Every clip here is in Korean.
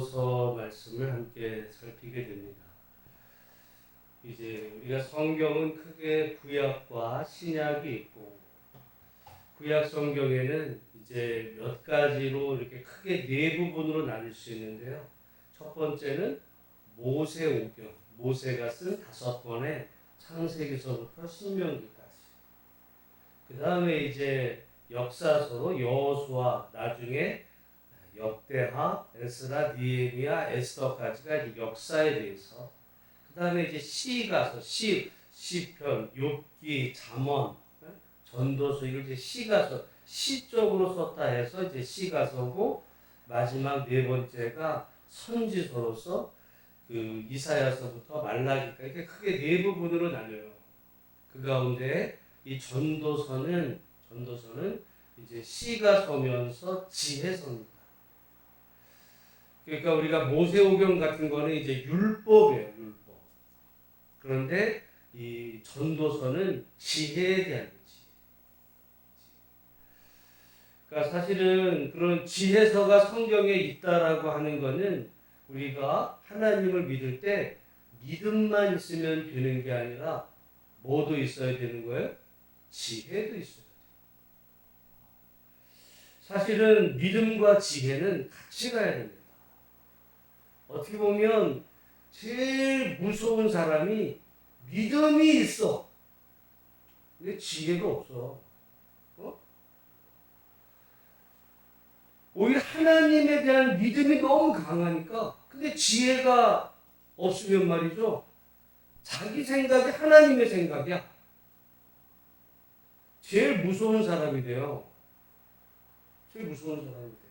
전도서 말씀을 함께 살피게 됩니다. 이제 우리가 성경은 크게 구약과 신약이 있고 구약 성경에는 이제 몇 가지로 이렇게 크게 네 부분으로 나눌 수 있는데요. 첫 번째는 모세 오경, 모세가 쓴 다섯 권의 창세기서부터 신명기까지. 그 다음에 이제 역사서로 여호수아, 나중에 역대하, 에스라, 니에미야, 에스더까지가 역사에 대해서. 그 다음에 이제 시 가서, 시, 시편, 욥기, 잠언, 전도서 이걸 이제 시 가서, 시적으로 썼다 해서 이제 시 가서고 마지막 네 번째가 선지서로서 그 이사야서부터 말라기까지 이렇게 크게 네 부분으로 나뉘어요. 그 가운데 이 전도서는 전도서는 이제 시가 서면서 지혜서입니다. 그러니까 우리가 모세오경 같은 거는 이제 율법이에요, 율법. 그런데 이 전도서는 지혜에 대한 거지. 그러니까 사실은 그런 지혜서가 성경에 있다라고 하는 거는 우리가 하나님을 믿을 때 믿음만 있으면 되는 게 아니라 뭐도 있어야 되는 거예요? 지혜도 있어야 돼요. 사실은 믿음과 지혜는 같이 가야 됩니다. 어떻게 보면 제일 무서운 사람이 믿음이 있어. 근데 지혜가 없어. 어? 오히려 하나님에 대한 믿음이 너무 강하니까 근데 지혜가 없으면 말이죠. 자기 생각이 하나님의 생각이야. 제일 무서운 사람이 돼요. 제일 무서운 사람이 돼요.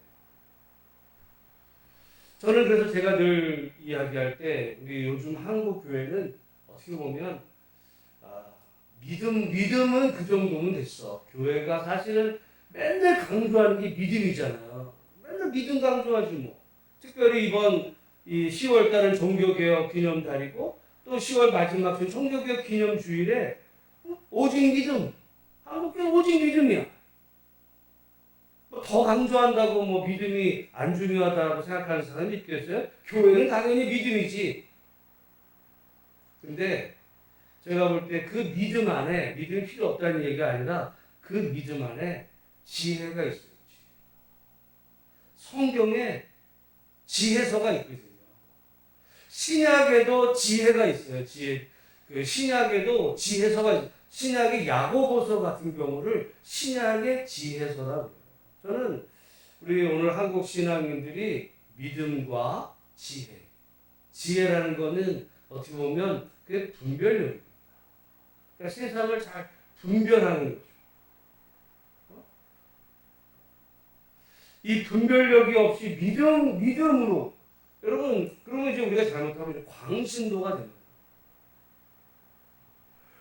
저는 그래서 제가 늘 이야기할 때 우리 요즘 한국 교회는 어떻게 보면 아, 믿음 믿음은 그 정도면 됐어. 교회가 사실은 맨날 강조하는 게 믿음이잖아요. 맨날 믿음 강조하지 뭐. 특별히 이번 이 10월 달은 종교개혁 기념달이고 또 10월 마지막 주 종교개혁 기념주일에 오직 믿음. 한국교회 오직 믿음이야. 뭐더 강조한다고 뭐 믿음이 안 중요하다고 생각하는 사람이 있겠어요? 교회는 당연히 믿음이지. 근데 제가 볼 때 그 믿음 안에 믿음 필요 없다는 얘기가 아니라 그 믿음 안에 지혜가 있어요. 성경에 지혜서가 있거든요. 신약에도 지혜가 있어요. 지혜. 그 신약에도 지혜서가 있어요. 신약의 야고보서 같은 경우를 신약의 지혜서라고. 저는 우리 오늘 한국 신앙인들이 믿음과 지혜. 지혜라는 거는 어떻게 보면 그게 분별력입니다. 그러니까 세상을 잘 분별하는 거죠. 어? 이 분별력이 없이 믿음, 믿음으로 여러분 그러면 이제 우리가 잘못하면 광신도가 됩니다.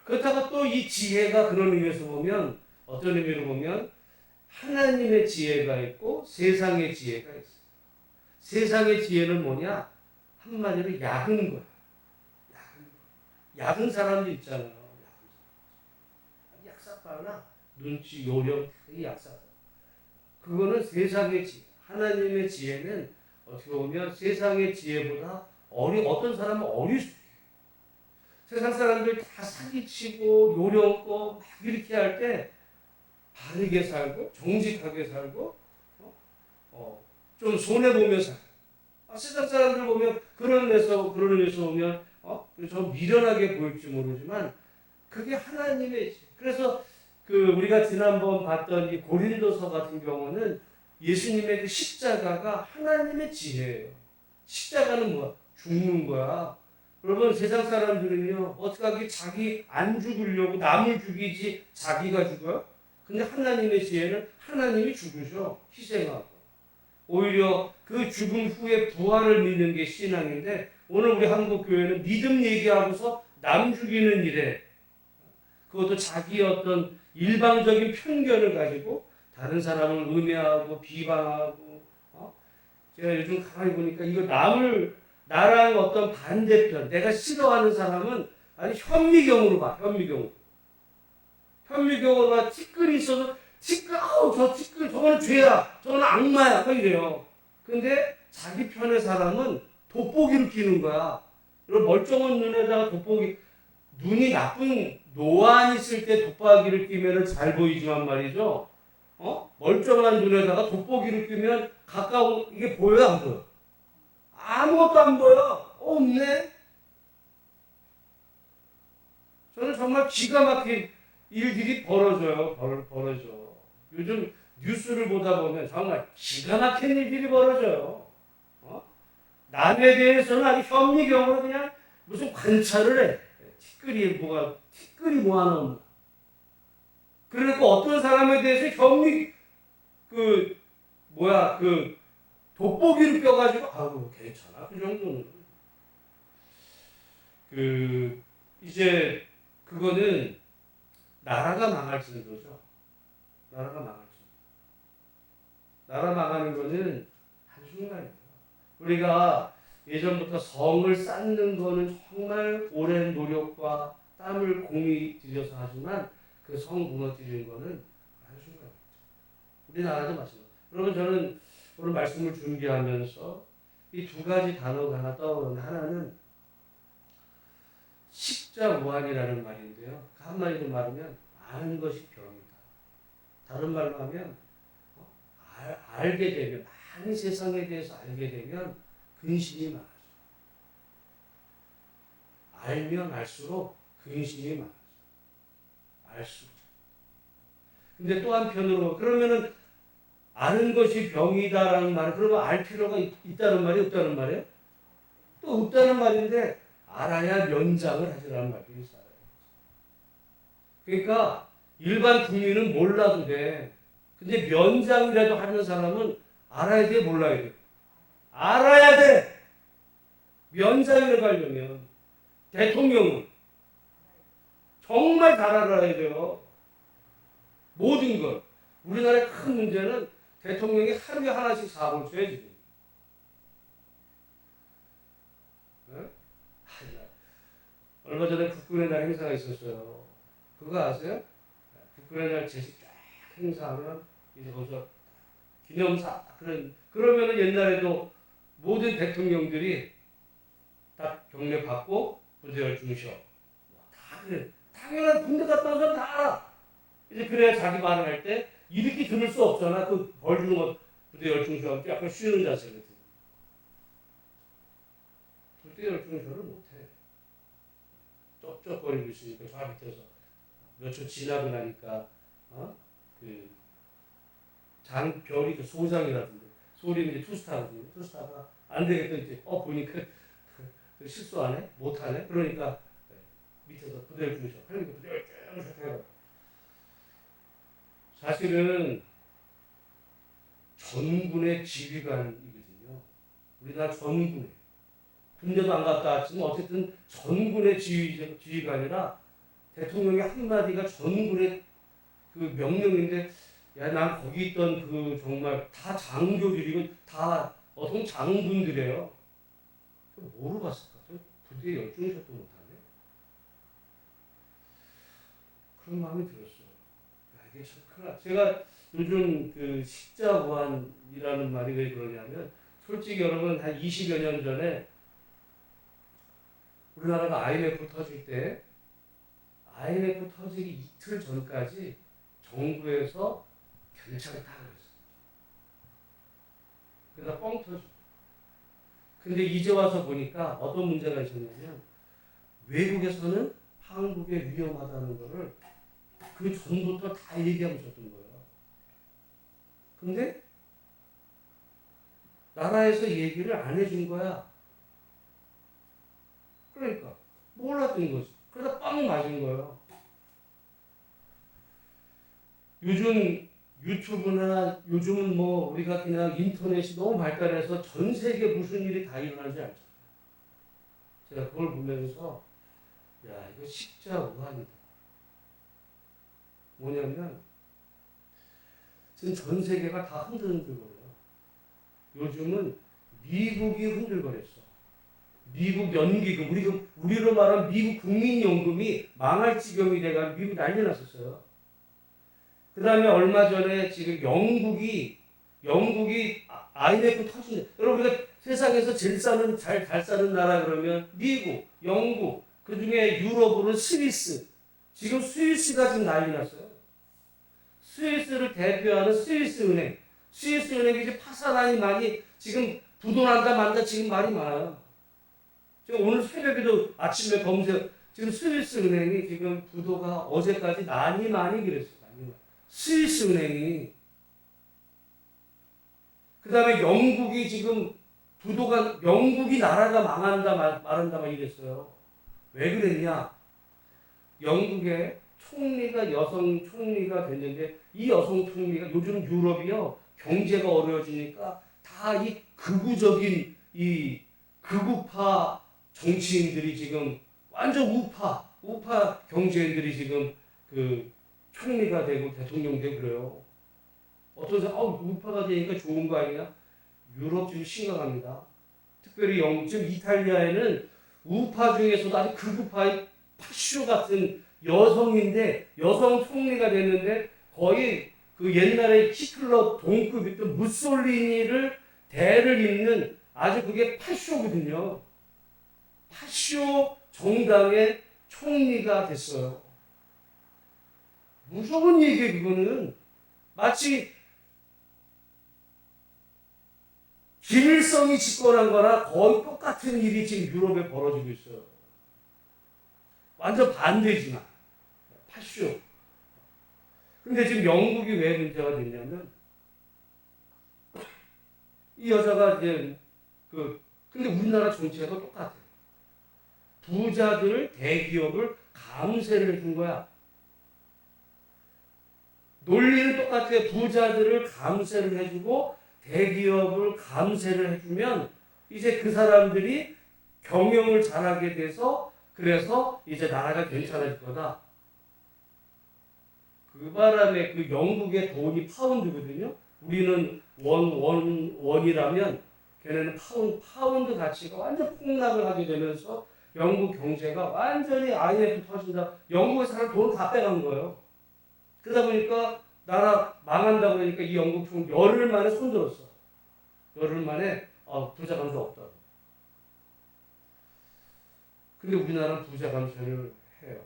그렇다가 또 이 지혜가 그런 의미에서 보면 어떤 의미로 보면 하나님의 지혜가 있고 세상의 지혜가 있어요. 세상의 지혜는 뭐냐? 한마디로 약은 거야. 약은, 사람도 있잖아요. 약사파나 눈치, 요령, 이 약사. 그거는 세상의 지혜. 하나님의 지혜는 어떻게 보면 세상의 지혜보다 어리 어떤 사람은 수 세상 사람들 다 사기치고 요령껏 막 이렇게 할 때 바르게 살고 정직하게 살고 어? 어, 좀 손해 보면서 아, 세상 사람들 보면 그런 데서 그런 데서 보면 어? 좀 미련하게 보일지 모르지만 그게 하나님의 그래서 그 우리가 지난번 봤던 이 고린도서 같은 경우는 예수님의 그 십자가가 하나님의 지혜예요. 십자가는 뭐야? 죽는 거야. 여러분 세상 사람들은요 어떻게 자기 안 죽으려고 남을 죽이지 자기가 죽어요? 근데 하나님의 지혜는 하나님이 죽으셔 희생하고 오히려 그 죽음 후에 부활을 믿는 게 신앙인데 오늘 우리 한국 교회는 믿음 얘기하고서 남 죽이는 일에 그것도 자기 어떤 일방적인 편견을 가지고 다른 사람을 음해하고 비방하고 어? 제가 요즘 가만히 보니까 이거 남을 나랑 어떤 반대편, 내가 싫어하는 사람은 아니 현미경으로 봐, 현미경. 현미경으로 봐, 티끌이 있어서 티끌, 아우 저 티끌, 저거는 죄야, 저거는 악마야, 그 이래요. 근데 자기 편의 사람은 돋보기를 끼는 거야. 그리고 멀쩡한 눈에다가 돋보기 눈이 나쁜 노안 있을 때 돋보기를 끼면은 잘 보이지만 말이죠. 어? 멀쩡한 눈에다가 돋보기를 끼면 가까운 이게 보여 안 보여? 아무것도 안 보여. 어, 없네. 저는 정말 기가 막힌 일들이 벌어져요. 벌, 벌어져. 요즘 뉴스를 보다 보면 정말 기가 막힌 일들이 벌어져요. 어? 남에 대해서는 아주 현미경으로 그냥 무슨 관찰을 해. 티끌이 뭐가 티끌이 뭐 없나. 그리고 어떤 사람에 대해서 현미 그 뭐야 그 돋보기를 껴가지고 아우 괜찮아 그 정도는 그 이제 그거는 나라가 망할 정도죠. 나라가 망할 정도. 나라 망하는 거는 한순간이에요. 우리가 예전부터 성을 쌓는 거는 정말 오랜 노력과 땀을 공이 들여서 하지만 그 성 무너뜨리는 거는 한순간이죠. 우리나라도 마찬가지. 그러면 저는 오늘 말씀을 준비하면서 이 두 가지 단어가 하나 떠오르는 하나는 십자무한이라는 말인데요. 그 한마디로 말하면 아는 것이 병이다. 다른 말로 하면 어? 알, 알게 되면 많은 세상에 대해서 알게 되면 근심이 많아져. 알면 알수록 근심이 많아져. 알수록. 근데 또 한편으로 그러면은 아는 것이 병이다라는 말은 그러면 알 필요가 있, 있다는 말이 없다는 말이에요? 또 없다는 말인데 알아야 면장을 하시라는 말들이 있어요. 그러니까 일반 국민은 몰라도 돼. 근데 면장이라도 하는 사람은 알아야 돼, 몰라야 돼. 알아야 돼. 면장을 가려면 대통령은 정말 잘 알아야 돼요. 모든 걸. 우리나라의 큰 문제는 대통령이 하루에 하나씩 사고를 쳐요, 지금. 어? 얼마 전에 국군의 날 행사가 있었어요. 그거 아세요? 날 제식 쫙 행사하면 이제 거기서 기념사 그런 그러면은 옛날에도 모든 대통령들이 다 경례 받고 부대열 중셔 다 그래 당연한 군대 갔다 온 사람 다 알아. 이제 그래야 자기 말을 할 때 이렇게 들을 수 없잖아. 그 벌 주는 거 부대 열중쇼 약간 쉬는 자세거든. 부대 열중쇼를 못해. 쩝쩝거리고 있으니까 저 밑에서 몇 초 지나고 나니까 어? 그 장별이 그 소장이라든지 소리는 이제 투스타거든요. 투스타가 안 되겠다 이제 어 보니까 그 실수 안 해? 못 하네? 그러니까 밑에서 부대 열중쇼 하니까 부대 열중쇼 해요. 사실은 전군의 지휘관이거든요. 우리나라 전군에 군대도 안 갔다 왔지만 어쨌든 전군의 지휘, 지휘관이라 대통령의 한마디가 전군의 그 명령인데 야 난 거기 있던 그 정말 다 장교들이고 다 어떤 장군들이에요. 뭐로 갔을까? 저 부대에 열중셔도 못하네. 그런 마음이 들었어요. 야, 이게 참 큰일 제가 요즘 그 십자구안이라는 말이 왜 그러냐면 솔직히 여러분 한 20여 년 전에 우리나라가 IMF 터질 때 IMF 터지기 이틀 전까지 정부에서 괜찮다 그랬어요. 그러다 뻥 터져. 근데 이제 와서 보니까 어떤 문제가 있었냐면 외국에서는 한국에 위험하다는 거를 그 전부터 다 얘기하고 있었던 거예요. 근데 나라에서 얘기를 안 해준 거야. 그러니까 몰랐던 거지. 그러다 빵 맞은 거예요. 요즘 유튜브나 요즘은 뭐 우리가 그냥 인터넷이 너무 발달해서 전 세계 무슨 일이 다 일어나지 않죠. 제가 그걸 보면서 야 이거 십자 우한이다. 뭐냐면 지금 전 세계가 다 흔들흔들거려요. 요즘은 미국이 흔들거렸어. 미국 연기금, 우리 그 우리로 말하면 미국 국민연금이 망할 지경이 돼가 미국 난리 났었어요. 그 다음에 얼마 전에 지금 영국이 영국이 아- IMF 터진 여러분 우리가 세상에서 제일 사는 잘, 잘 사는 나라 그러면 미국, 영국, 그 중에 유럽으로는 스위스. 지금 스위스가 지금 난리 났어요. 스위스를 대표하는 스위스 은행. 스위스 은행이 이제 파산하니 많이 지금 부도난다 만다 지금 말이 많아요. 지금 오늘 새벽에도 아침에 검색 지금 스위스 은행이 지금 부도가 어제까지 난이 많이 그랬어요. 많이. 스위스 은행이 그 다음에 영국이 지금 부도가 영국이 나라가 망한다 말, 말한다 막 이랬어요. 왜 그랬냐? 영국의 총리가 여성 총리가 됐는데 이 여성 총리가 요즘 유럽이요 경제가 어려워지니까 다 이 극우적인 이 극우파 정치인들이 지금 완전 우파 우파 경제인들이 지금 그 총리가 되고 대통령 되고 그래요. 어떤 사람 어 우파가 되니까 좋은 거 아니냐? 유럽 지금 심각합니다. 특별히 영 지금 이탈리아에는 우파 중에서도 아주 극우파의 파쇼 같은 여성인데 여성 총리가 됐는데 거의 그 옛날에 히틀러 동급이던 무솔리니를 대를 잇는 아주 그게 파쇼거든요. 파쇼 정당의 총리가 됐어요. 무서운 얘기예요, 그거는. 마치 김일성이 집권한 거나 거의 똑같은 일이 지금 유럽에 벌어지고 있어요. 완전 반대지만. 파쇼. 근데 지금 영국이 왜 문제가 됐냐면, 이 여자가 이제, 그, 근데 우리나라 정치가 똑같아요. 부자들, 대기업을 감세를 해준 거야. 논리는 똑같아요. 부자들을 감세를 해주고, 대기업을 감세를 해주면 이제 그 사람들이 경영을 잘하게 돼서 그래서 이제 나라가 괜찮아질 거다. 그 바람에 그 영국의 돈이 파운드거든요. 우리는 원, 원, 원이라면 걔네는 파운, 파운드 가치가 완전 폭락을 하게 되면서 영국 경제가 완전히 IMF 터진다. 영국의 사람 돈을 다 빼간 거예요. 그러다 보니까 나라 망한다고 그러니까 이 영국 총 열흘 만에 손들었어. 열흘 만에 어, 부자 감소 없다. 근데 우리나라는 부자 감소를 해요.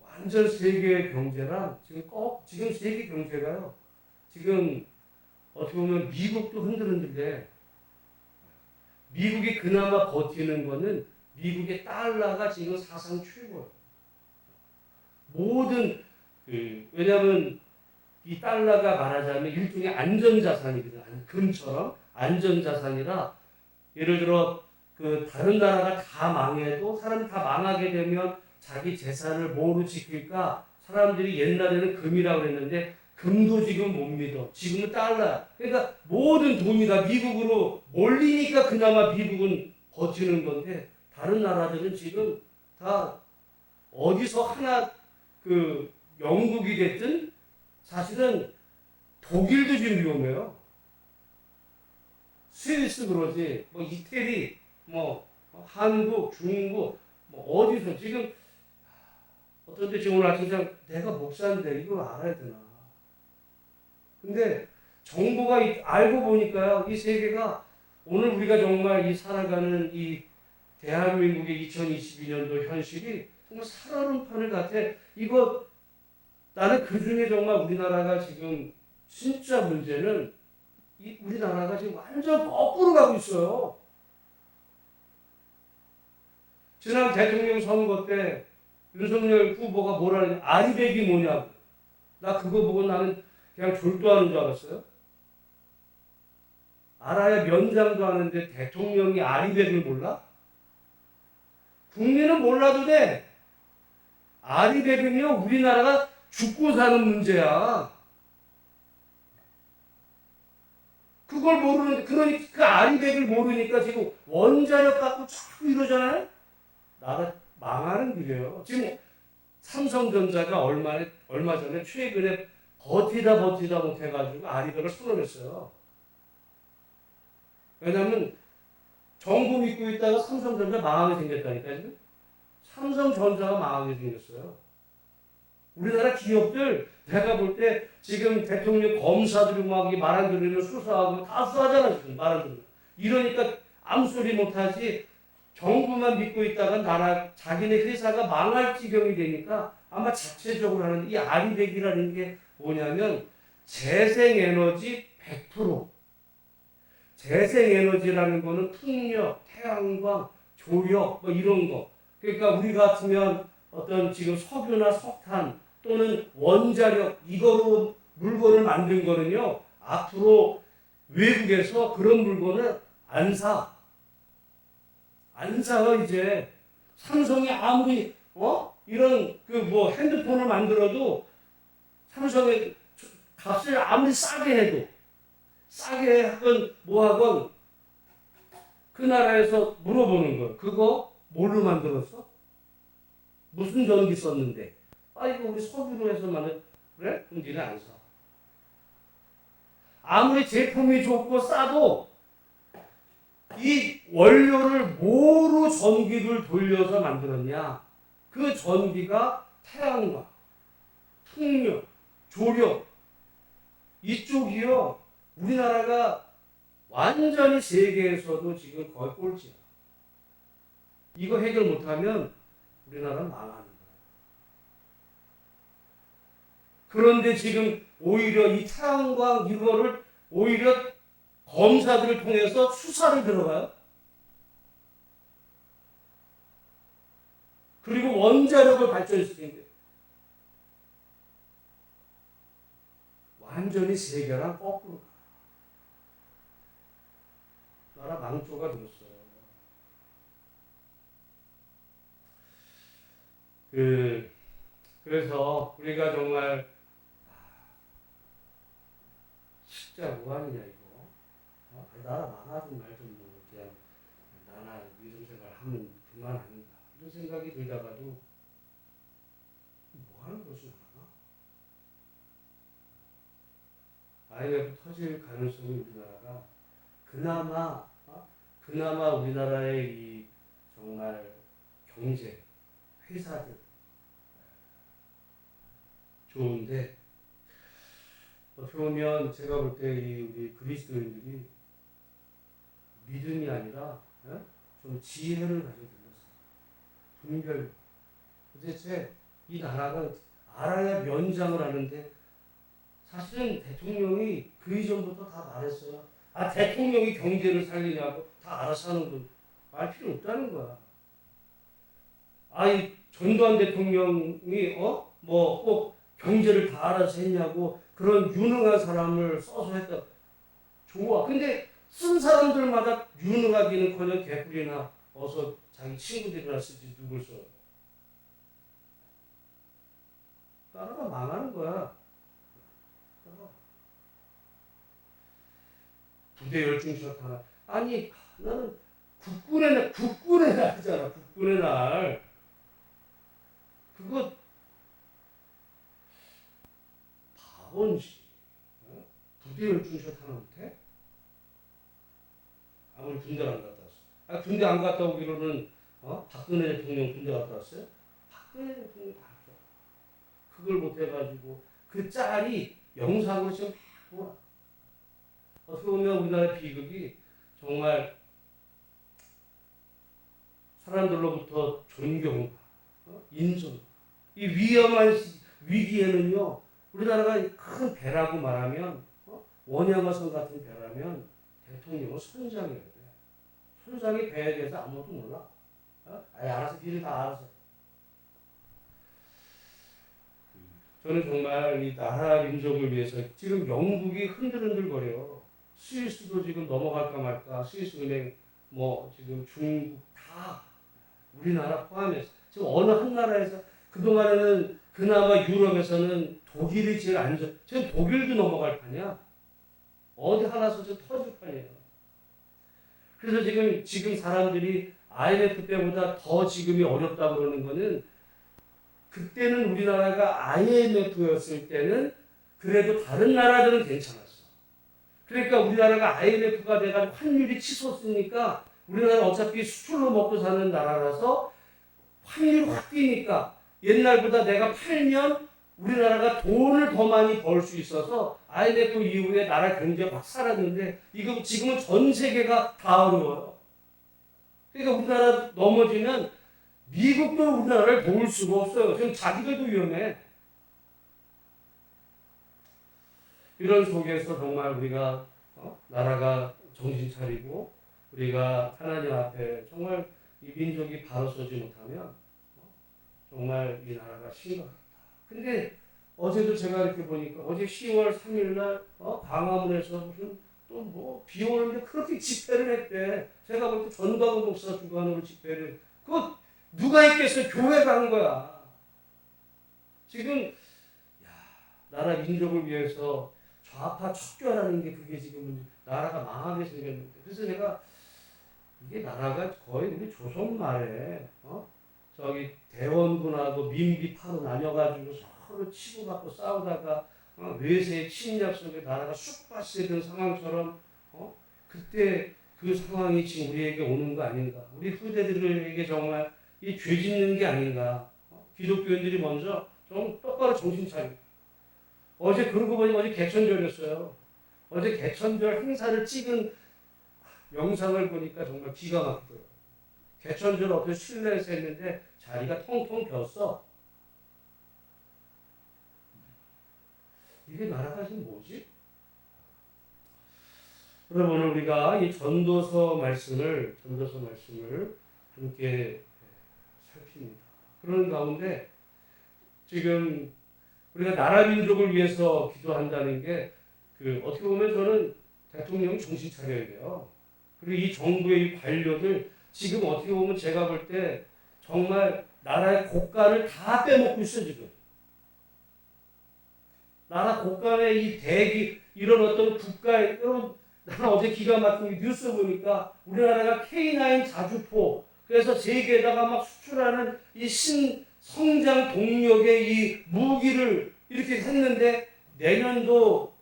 완전 세계 경제랑 지금 꼭 지금 세계 경제가요. 지금 어떻게 보면 미국도 흔들흔들해. 미국이 그나마 버티는 거는 미국의 달러가 지금 사상 최고예요. 모든 그 왜냐하면 이 달러가 말하자면 일종의 안전자산이거든. 요 금처럼 안전자산이라 예를 들어 그 다른 나라가 다 망해도 사람이 다 망하게 되면 자기 재산을 뭐로 지킬까? 사람들이 옛날에는 금이라고 했는데 금도 지금 못 믿어. 지금은 달러. 그러니까 모든 돈이 다 미국으로 몰리니까 그나마 미국은 버티는 건데 다른 나라들은 지금 다 어디서 하나 그 영국이 됐든 사실은 독일도 지금 위험해요. 스위스 그러지, 뭐 이태리, 뭐 한국, 중국, 뭐 어디서 지금 어떤데 지금 오늘 아침 장 내가 목사인데 이걸 알아야 되나? 근데 정보가 이- 알고 보니까요 이 세계가 오늘 우리가 정말 이 살아가는 이 대한민국의 2022년도 현실이 정말 살얼음판을 같아. 이거 나는 그 중에 정말 우리나라가 지금 진짜 문제는 이 우리나라가 지금 완전 거꾸로 가고 있어요. 지난 대통령 선거 때 윤석열 후보가 뭐라 그러냐 아리백이 뭐냐고 나 그거 보고 나는 그냥 졸도하는 줄 알았어요. 알아야 면장도 하는데 대통령이 아리백을 몰라? 국민은 몰라도 돼. 아리백은요 우리나라가 죽고 사는 문제야. 그걸 모르는 그러니 그 아리백을 모르니까 지금 원자력 갖고 자꾸 이러잖아요. 나라 망하는 길이에요. 지금 삼성전자가 얼마 얼마 전에 최근에 버티다 버티다 못해가지고 아리백을 풀어냈어요. 왜냐하면 정부 믿고 있다가 삼성전자 망하게 생겼다니까요. 삼성전자가 망하게 생겼어요. 우리나라 기업들 내가 볼 때 지금 대통령 검사들이 막 말안 들으면 수사하고 다 수하잖아 지금 말안 들으면 이러니까 아무 소리 못하지 정부만 믿고 있다가 나라 자기네 회사가 망할 지경이 되니까 아마 자체적으로 하는 이 아리백이라는 게 뭐냐면 재생에너지 100% 재생에너지라는 거는 풍력, 태양광, 조력 뭐 이런 거. 그러니까 우리 같으면 어떤 지금 석유나 석탄 또는 원자력 이거로 물건을 만든 거는요 앞으로 외국에서 그런 물건을 안 사. 안 사요 이제 삼성이 아무리 어? 이런 그 뭐 핸드폰을 만들어도 삼성의 값을 아무리 싸게 해도 싸게 하건 뭐 하건 그 나라에서 물어보는 거예요. 그거 뭘로 만들었어? 무슨 전기 썼는데? 아 이거 우리 석유로 해서 만든 그래? 그럼 니네 안 사. 아무리 제품이 좋고 싸도 이 원료를 뭐로 전기를 돌려서 만들었냐? 그 전기가 태양광, 풍력, 조력 이쪽이요. 우리나라가 완전히 세계에서도 지금 거의 꼴찌야. 이거 해결 못하면 우리나라는 망하는 거야. 그런데 지금 오히려 이 태양광 이거를 오히려 검사들을 통해서 수사를 들어가요. 그리고 원자력을 발전시키는데 완전히 세계랑 거꾸로 가. 나라 망조가 되었어요. 그 그래서 우리가 정말 아, 진짜 뭐하느냐 이거 어? 아니, 나라 망하든 말든 뭐 그냥 나나 이런 생각을 하면 그만 아닌가 이런 생각이 들다가도 뭐 하는 것이 나나 IMF 터질 가능성이 우리나라가 그나마 어? 그나마 우리나라의 이 정말 경제 회사들 좋은데 어떻게 보면 제가 볼 때 이 우리 그리스도인들이 믿음이 아니라 어? 좀 지혜를 가지고 들렸어요. 분별 도대체 이 나라가 알아야 면장을 하는데 사실은 대통령이 그 이전부터 다 말했어요. 아 대통령이 경제를 살리냐고 다 알아서 하는 건 말 필요 없다는 거야. 아이 전두환 대통령이 어 뭐 꼭 경제를 다 알아서 했냐고 그런 유능한 사람을 써서 했다. 좋아. 근데 쓴 사람들마다 유능하기는커녕 개뿔이나 어서 자기 친구들이나 쓰지 누굴 써. 나라가 망하는 거야. 부대 열중시작 하나. 아니 나는 국군의 날, 국군의 날이잖아. 국군의 날. 그거 바본지. 어? 부대 열중시작 하나 못해? 아무리 군대를 안 갔다 왔어. 아 군대 안 갔다 오기로는 어? 박근혜 대통령 군대 갔다 왔어요? 박근혜 대통령 다. 그걸 못 해가지고 그 짤이 영상으로 지금 막 돌아. 어떻게 보면 우리나라 비극이 정말 사람들로부터 존경, 어? 인정, 이 위험한 시- 위기에는요, 우리나라가 큰 배라고 말하면, 어? 원양어선 같은 배라면 대통령은 선장이어야 돼. 선장이 배에 대해서 아무것도 몰라. 어? 아예 알아서 길을 다 알아서. 저는 정말 이 나라 민족을 위해서 지금 영국이 흔들흔들거려요. 스위스도 지금 넘어갈까 말까. 스위스 은행 뭐 지금 중국 다 우리나라 포함해서 지금 어느 한 나라에서 그 동안에는 그나마 유럽에서는 독일이 제일 안전. 지금 독일도 넘어갈 판이야. 어디 하나서 좀 터질 판이에요. 그래서 지금 지금 사람들이 IMF 때보다 더 지금이 어렵다고 그러는 거는 그때는 우리나라가 IMF였을 때는 그래도 다른 나라들은 괜찮았어. 그러니까 우리나라가 IMF가 돼가지고 환율이 치솟으니까 우리나라 어차피 수출로 먹고 사는 나라라서 환율이 확 뛰니까 옛날보다 내가 팔면 우리나라가 돈을 더 많이 벌 수 있어서 IMF 이후에 나라 경제가 확 살았는데 이거 지금은 전 세계가 다 어려워요. 그러니까 우리나라 넘어지면 미국도 우리나라를 도울 수가 없어요. 지금 자기들도 위험해. 이런 속에서 정말 우리가 어? 나라가 정신 차리고 우리가 하나님 앞에 정말 이 민족이 바로 서지 못하면 어? 정말 이 나라가 심각하다. 근데 어제도 제가 이렇게 보니까 어제 10월 3일 날 어? 광화문에서 무슨 또 뭐 비 오는데 그렇게 집회를 했대. 제가 볼 때 전광훈 목사 주관으로 집회를 그 누가 있겠어? 교회가 한 거야. 지금 야 나라 민족을 위해서 좌파 척결하는 게 그게 지금 나라가 망하게 생겼는데 그래서 내가 이게 나라가 거의 우리 조선 말에 어 저기 대원군하고 민비파로 나뉘어가지고 서로 치고받고 싸우다가 어? 외세의 침략 속에 나라가 쑥밭이 된 상황처럼 어? 그때 그 상황이 지금 우리에게 오는 거 아닌가 우리 후대들에게 정말 이 죄 짓는 게 아닌가 어? 기독교인들이 먼저 좀 똑바로 정신 차리고 어제 그러고 보니 어제 개천절이었어요 어제 개천절 행사를 찍은 영상을 보니까 정말 기가 막히더라고요 개천절 어떤 실내에서 했는데 자리가 통통 비었어 이게 나라가 지금 뭐지? 그럼 오늘 우리가 이 전도서 말씀을 전도서 말씀을 함께 살핍니다. 그런 가운데 지금 우리가 나라 민족을 위해서 기도한다는 게 그 어떻게 보면 저는 대통령이 정신 차려야 돼요. 그리고 이 정부의 이 관료들 지금 어떻게 보면 제가 볼 때 정말 나라의 국가를 다 빼먹고 있어 지금. 나라 국간의 이 대기 이런 어떤 국가의 이런 나는 어제 기가 막힌 뉴스 보니까 우리나라가 K9 자주포 그래서 세계에다가 막 수출하는 이 신 성장 동력의 이 무기를 이렇게 했는데 내년도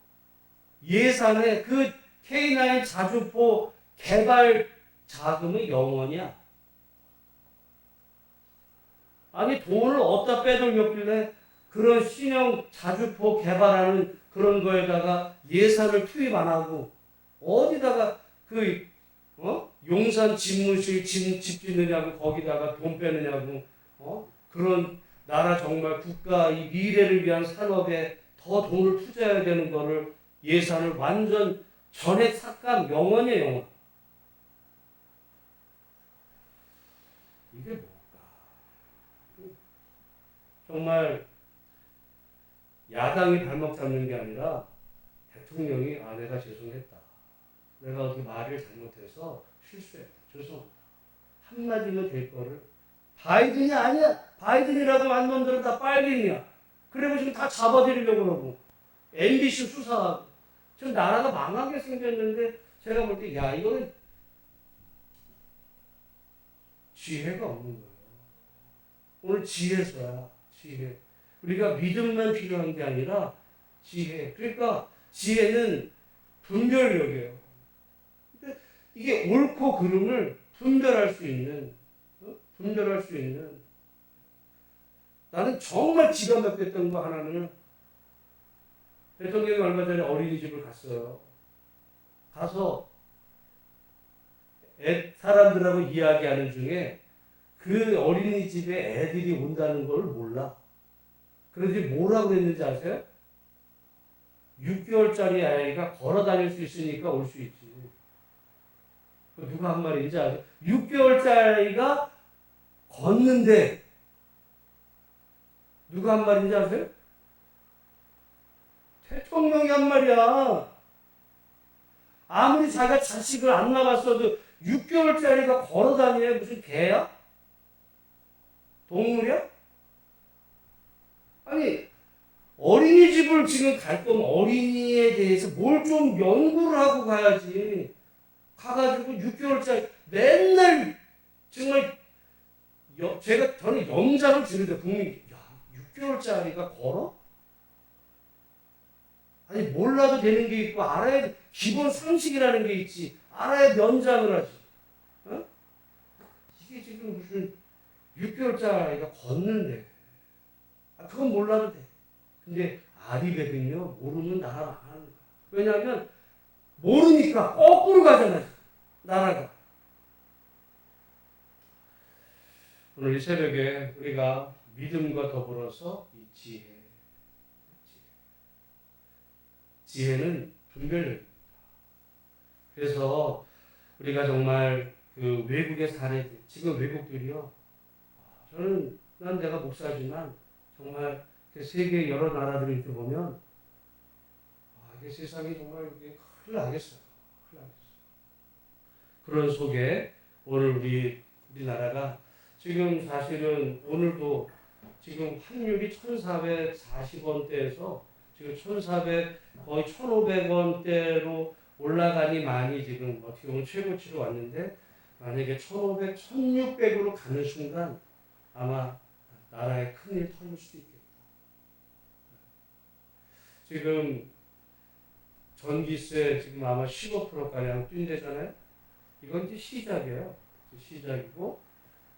예산에 그 K9 자주포 개발 자금이 0원이야. 아니 돈을 어디다 빼돌렸길래 그런 신형 자주포 개발하는 그런 거에다가 예산을 투입 안 하고 어디다가 그 어? 용산 집무실 집, 집 짓느냐고 거기다가 돈 빼느냐고 어? 그런 나라 정말 국가 이 미래를 위한 산업에 더 돈을 투자해야 되는 거를 예산을 완전 전액 삭감 영원이에요 영원 이게 뭘까 정말 야당이 발목 잡는 게 아니라 대통령이 아 내가 죄송했다. 내가 어디 말을 잘못해서 실수했다. 죄송합니다. 한마디면 될 거를 바이든이 아니야. 바이든이라도 한 놈들은 다 빨갱이야. 그리고 지금 다 잡아들이려고 그러고 MBC 수사하고 지금 나라가 망하게 생겼는데 제가 볼 때 야 이거는 지혜가 없는 거예요. 오늘 지혜서야 지혜. 우리가 믿음만 필요한 게 아니라 지혜. 그러니까 지혜는 분별력이에요. 이게 옳고 그름을 분별할 수 있는, 어? 분별할 수 있는. 나는 정말 기가 막혔던 거 하나는 대통령이 얼마 전에 어린이집을 갔어요. 가서 애, 사람들하고 이야기하는 중에 그 어린이집에 애들이 온다는 걸 몰라. 그런지 뭐라고 했는지 아세요? 6개월짜리 아이가 걸어 다닐 수 있으니까 올 수 있지. 그 누가 한 말인지 아세요? 6개월짜리가 걷는데 누가 한 말인지 아세요? 대통령이 한 말이야. 아무리 자기가 자식을 안 낳았어도 6개월짜리가 걸어 다니냐 무슨 개야? 동물이야? 아니 어린이집을 지금 갈 거면 어린이에 대해서 뭘 좀 연구를 하고 가야지. 가가지고 6개월짜리 맨날 정말 여, 제가 저는 영장을 주는데 국민이 야 6개월짜리가 걸어? 아니 몰라도 되는 게 있고 알아야 기본 상식이라는 게 있지 알아야 면장을 하지. 어? 이게 지금 무슨 6개월짜리가 걷는데 아, 그건 몰라도 돼. 근데 아리백은요 모르면 나라 망하는 거야. 왜냐하면 모르니까 거꾸로 가잖아요. 나라가. 오늘 이 새벽에 우리가 믿음과 더불어서 이 지혜, 지혜. 지혜 는 분별력입니다. 그래서 우리가 정말 그 외국의 사례들, 지금 외국들이요. 저는 난 내가 목사지만 정말 그 세계 여러 나라들을 이렇게 보면 아, 이게 세상이 정말 이게 큰일 나겠어요. 큰일 나겠어요. 그런 속에 오늘 우리 우리나라가 지금 사실은 오늘도 지금 환율이 1,440원대에서 지금 1,400 거의 1,500원대로 올라가니 많이 지금 어떻게 보면 최고치로 왔는데 만약에 1,500, 1,600으로 가는 순간 아마 나라에 큰일 터질 수도 있겠다. 지금 전기세 지금 아마 15%가량 뛴대잖아요. 이건 이제 시작이에요. 시작이고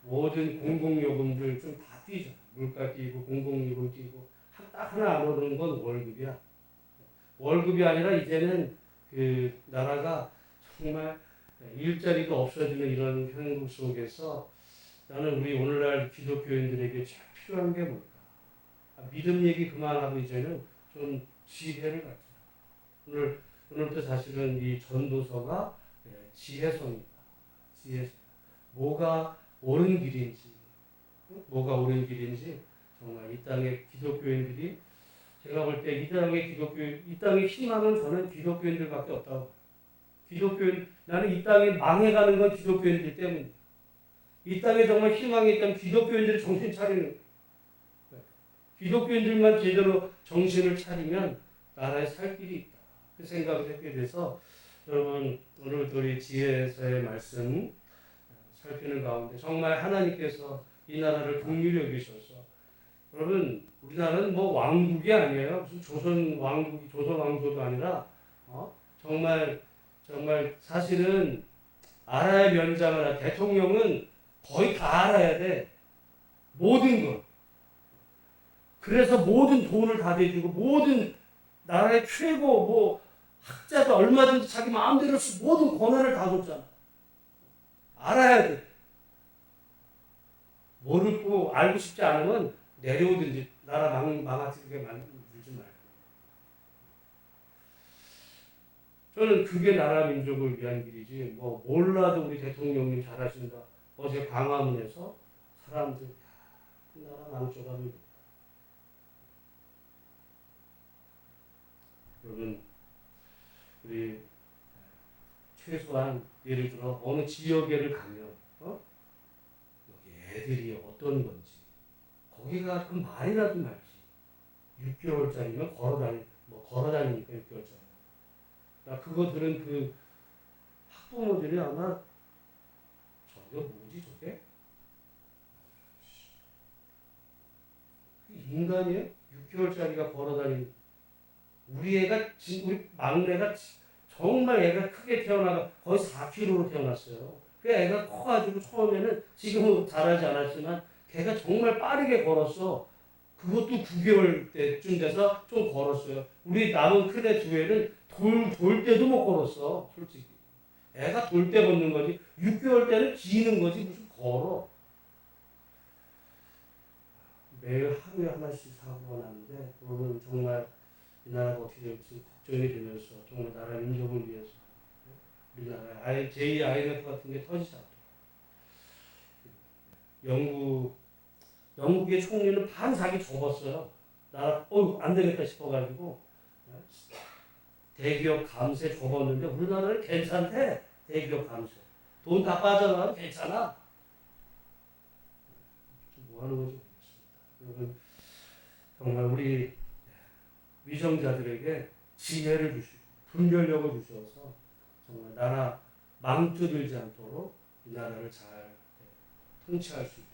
모든 공공요금들 좀 다 뛰죠. 물가 뛰고 공공요금 뛰고 한- 딱 하나 안 오르는 건 월급이야. 월급이 아니라 이제는 그 나라가 정말 일자리도 없어지는 이런 형국 속에서 나는 우리 오늘날 기독교인들에게 제일 필요한 게 뭘까? 아, 믿음 얘기 그만하고 이제는 좀 지혜를 갖자. 오늘 오늘부터 사실은 이 전도서가 예, 지혜서입니다. 지혜서. 뭐가 옳은 길인지, 응? 뭐가 옳은 길인지 정말 이 땅의 기독교인들이 제가 볼 때 이 땅의 기독교인, 이 땅의 희망은 저는 기독교인들밖에 없다고. 기독교인, 나는 이 땅이 망해가는 건 기독교인들 때문이야. 이 땅에 정말 희망이 있다면 기독교인들이 정신 차리는. 기독교인들만 제대로 정신을 차리면 나라에 살 길이 있다. 그 생각을 했게 돼서 여러분 오늘 우리 지혜서의 말씀 살피는 가운데 정말 하나님께서 이 나라를 긍휼히 여기셔서 여러분 우리나라는 뭐 왕국이 아니에요. 무슨 조선 왕국이 조선 왕조도 아니라 어? 정말 정말 사실은 알아야 면장을 하 대통령은 거의 다 알아야 돼. 모든 것. 그래서 모든 돈을 다 대주고 모든 나라의 최고 뭐 학자도 얼마든지 자기 마음대로 쓰 모든 권한을 다 줬잖아. 알아야 돼. 모르고 알고 싶지 않으면 내려오든지 나라 망, 망가뜨리게 만들지 말고. 저는 그게 나라 민족을 위한 길이지 뭐 몰라도 우리 대통령님 잘하신다. 어제 광화문에서 사람들 야, 그 나라 망쳐가면 여러분 우리 최소한 예를 들어 어느 지역에를 가면 어? 여기 애들이 어떤 건지 거기가 그 말이라도 말지. 6개월짜리면 걸어다니 뭐 걸어다니니까 6개월짜리 나 그거 들은 그 학부모들이 아마 저게 뭐지 저게? 그 인간이에요 6개월짜리가 걸어다니는 우리 애가 지- 우리 막내가 지- 정말 애가 크게 태어나가 거의 4kg로 태어났어요. 그 애가 커가지고 처음에는 지금은 잘하지 않았지만 걔가 정말 빠르게 걸었어. 그것도 9개월 때쯤 돼서 좀 걸었어요. 우리 남은 큰애 두 애는 돌, 돌 때도 못 걸었어, 솔직히. 애가 돌 때 걷는 거지. 6개월 때는 기는 거지, 무슨 걸어. 매일 하루에 하나씩 사고가 나는데, 여러분 정말 이 나라가 어떻게 될지 걱 정이 되면서 정말 나라 민족을 위해서 우리나라 아예 제2 IMF 같은 게 터지지 않도록 영국 영국의 총리는 반 자기 접었어요. 나라 어안 되겠다 싶어가지고 대기업 감세 접었는데 우리나라는 괜찮대 대기업 감세 돈 다 빠져나가면 괜찮아. 뭐 하는 건지 모르겠습니다. 여러분 정말 우리 위정자들에게 지혜를 주시고 분별력을 주셔서 정말 나라 망투들지 않도록 이 나라를 잘 네, 통치할 수 있도록